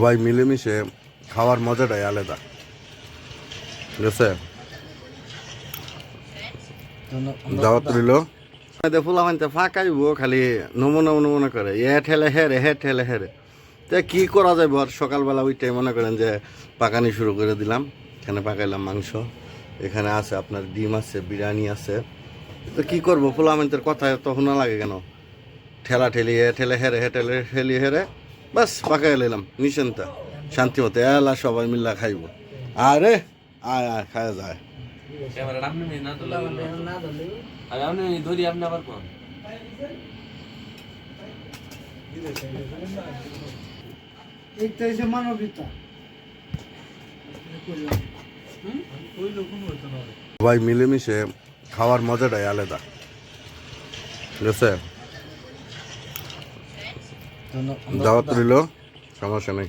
সবাই মিলেমিশে খাওয়ার মজাটাই আলাদা। ঠিক আছে দাওয়াত রইল। ফুলা মানতে ফাঁকাইব খালি নমুনা নমুনা করে। এ ঠেলে হেরে, হে ঠেলে হেরে। তা কি করা যাবে আর সকালবেলা ওইটাই মনে করেন যে পাকানি শুরু করে দিলাম। এখানে পাকাইলাম মাংস। এখানে আছে আপনার ডিম আছে, বিরিয়ানি আছে। তো কি করব? ফুলামেন্টের কথা তো শোনা লাগে কেন? ঠেলা ঠেলি, এ ঠেলে হেরে, হে ঠেলে ঠেলি হেরে। বাস পাকাই লাইলাম নিশ্চিন্তা। শান্তি মতো এলা সবাই মিল্লা খাইব। আরে আয় আয় খায় যায়। সবাই মিলেমিশে খাওয়ার মজাটাই আলাদা। ঠিক আছে দাওয়াত রইল সমস্যা নেই।